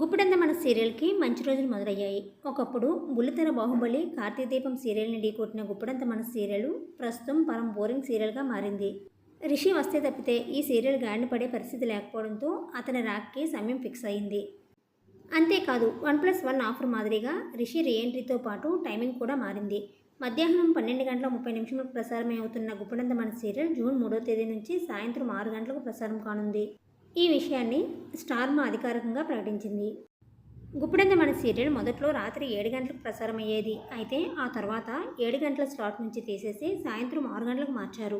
గుప్పెడంత మన సీరియల్కి మంచి రోజులు మొదలయ్యాయి. ఒకప్పుడు బుల్లితెర బాహుబలి కార్తీక దీపం సీరియల్ని ఢీకొట్టిన గుప్పడంత మన సీరియల్ ప్రస్తుతం పరం బోరింగ్ సీరియల్గా మారింది. రిషి వస్తే తప్పితే ఈ సీరియల్ గాడిన పడే పరిస్థితి లేకపోవడంతో అతని రాక్కి సమయం ఫిక్స్ అయింది. అంతేకాదు వన్ ప్లస్ వన్ ఆఫర్ మాదిరిగా రిషి రీఎంట్రీతో పాటు టైమింగ్ కూడా మారింది. మధ్యాహ్నం పన్నెండు గంటల ముప్పై నిమిషాలకు ప్రసారమై అవుతున్న గుప్పడంత మన సీరియల్ జూన్ మూడో తేదీ నుంచి సాయంత్రం ఆరు గంటలకు ప్రసారం కానుంది. ఈ విషయాన్ని స్టార్మా అధికారికంగా ప్రకటించింది. గుప్పెడంత మన సీరియల్ మొదట్లో రాత్రి ఏడు గంటలకు ప్రసారం అయ్యేది అయితే ఆ తర్వాత ఏడు గంటల స్లాట్ నుంచి తీసేసి సాయంత్రం ఆరు గంటలకు మార్చారు.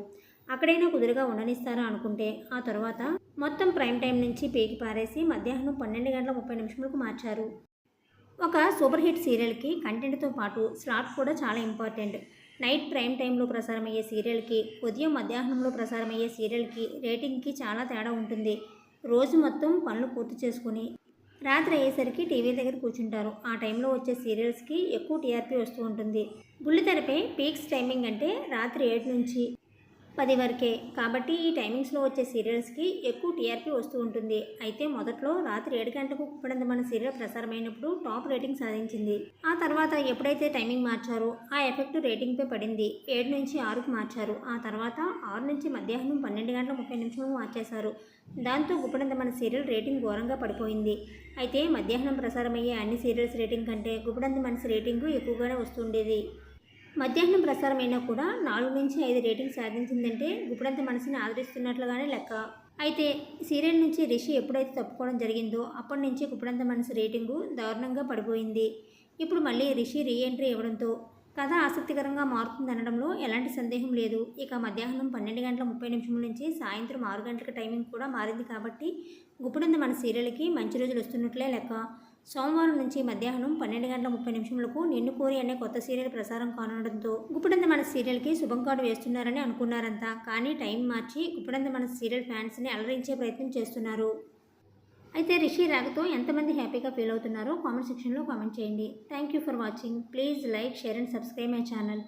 అక్కడైనా కుదురుగా ఉండనిస్తారా అనుకుంటే ఆ తర్వాత మొత్తం ప్రైమ్ టైం నుంచి పేకి పారేసి మధ్యాహ్నం పన్నెండు గంటల ముప్పై నిమిషములకు మార్చారు. ఒక సూపర్ హిట్ సీరియల్కి కంటెంట్తో పాటు స్లాట్ కూడా చాలా ఇంపార్టెంట్. నైట్ ప్రైమ్ టైంలో ప్రసారమయ్యే సీరియల్కి ఉదయం మధ్యాహ్నంలో ప్రసారమయ్యే సీరియల్కి రేటింగ్కి చాలా తేడా ఉంటుంది. రోజు మొత్తం పనులు పూర్తి చేసుకుని రాత్రి అయ్యేసరికి టీవీ దగ్గర కూర్చుంటారు. ఆ టైంలో వచ్చే సీరియల్స్కి ఎక్కువ టీఆర్పీ వస్తూ ఉంటుంది. బుల్లితెరపై పీక్స్ టైమింగ్ అంటే రాత్రి ఏడు నుంచి పది వరకే. కాబట్టి ఈ టైమింగ్స్లో వచ్చే సీరియల్స్కి ఎక్కువ టీఆర్పీ వస్తూ ఉంటుంది. అయితే మొదట్లో రాత్రి ఏడు గంటలకు కుప్పడంత మన సీరియల్ ప్రసారమైనప్పుడు టాప్ రేటింగ్ సాధించింది. ఆ తర్వాత ఎప్పుడైతే టైమింగ్ మార్చారో ఆ ఎఫెక్ట్ రేటింగ్పై పడింది. ఏడు నుంచి ఆరుకు మార్చారు. ఆ తర్వాత ఆరు నుంచి మధ్యాహ్నం పన్నెండు గంటల ముప్పై నిమిషం మార్చేశారు. దాంతో గుప్పడంత మన సీరియల్ రేటింగ్ ఘోరంగా పడిపోయింది. అయితే మధ్యాహ్నం ప్రసారమయ్యే అన్ని సీరియల్స్ రేటింగ్ కంటే గుప్పడంత మనసు రేటింగు ఎక్కువగానే వస్తుండేది మధ్యాహ్నం ప్రసారమైనా కూడా నాలుగు నుంచి ఐదు రేటింగ్ సాధించిందంటే గుప్పుడంత మనసుని ఆదరిస్తున్నట్లుగానే లెక్క. అయితే సీరియల్ నుంచి రిషి ఎప్పుడైతే తప్పుకోవడం జరిగిందో అప్పటి నుంచి గుప్పుడంత మనసు రేటింగు దారుణంగా పడిపోయింది. ఇప్పుడు మళ్ళీ రిషి రీఎంట్రీ ఇవ్వడంతో కథ ఆసక్తికరంగా మారుతుందనడంలో ఎలాంటి సందేహం లేదు. ఇక మధ్యాహ్నం పన్నెండు గంటల ముప్పై నిమిషం నుంచి సాయంత్రం ఆరు గంటలకు టైమింగ్ కూడా మారింది కాబట్టి గుప్పుడంత మన సీరియల్కి మంచి రోజులు వస్తున్నట్లే లెక్క. సోమవారం నుంచి మధ్యాహ్నం పన్నెండు గంటల ముప్పై నిమిషములకు నిన్ను కోరి అనే కొత్త సీరియల్ ప్రసారం కానుండడంతో గుప్పడంత మన సీరియల్కి శుభం కార్డు వేస్తున్నారని అనుకున్నారంతా కానీ టైం మార్చి గుప్పడంత మన సీరియల్ ఫ్యాన్స్ని అలరించే ప్రయత్నం చేస్తున్నారు. అయితే రిషి రాగతో ఎంతమంది హ్యాపీగా ఫీల్ అవుతున్నారో కామెంట్ సెక్షన్లో కామెంట్ చేయండి. Thank you for watching. Please like share and subscribe my channel.